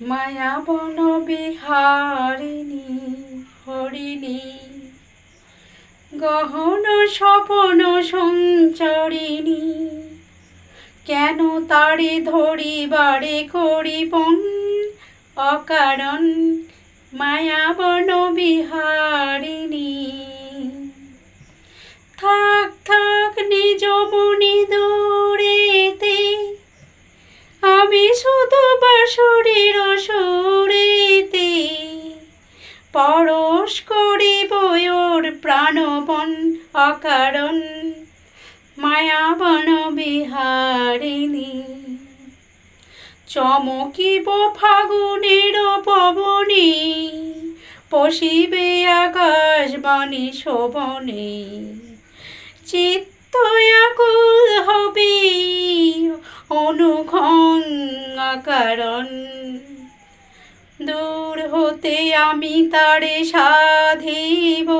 মায়া বন বিহারিণী, হরিণী। গহন স্বপন সঞ্চরিণী। কেন তারে ধরি বারে করিপন অকারণ? মায়া বন শুধু বাসুরের সুরেতে। পরশ করি বয়োর প্রাণবন অকারণ। মায়াবন বিহারিণী। চমকিব ফাগুনের পবনে, পশিবে আকাশ বাণী শোভনে। চিত্ত হবে অনুক্ষণ কারণ দূর হতে আমি তারে সাধিব,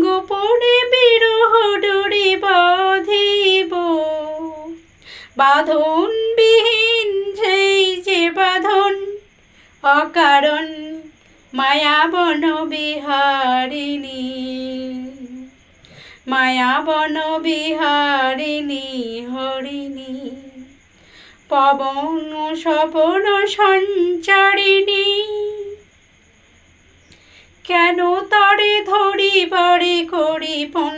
গোপনে বিরহ ডোরে বাঁধিব। বাঁধন বিহীন সেই যে বাঁধন, অকারণ মায়াবন বিহারিণী। মায়াবন বিহারিণী, হরিণী। পবন সপন সঞ্চারিণী। কেন তরে ধরি পরে করি পন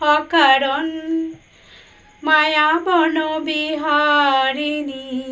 অকারণ মায়াবন বিহারিণী।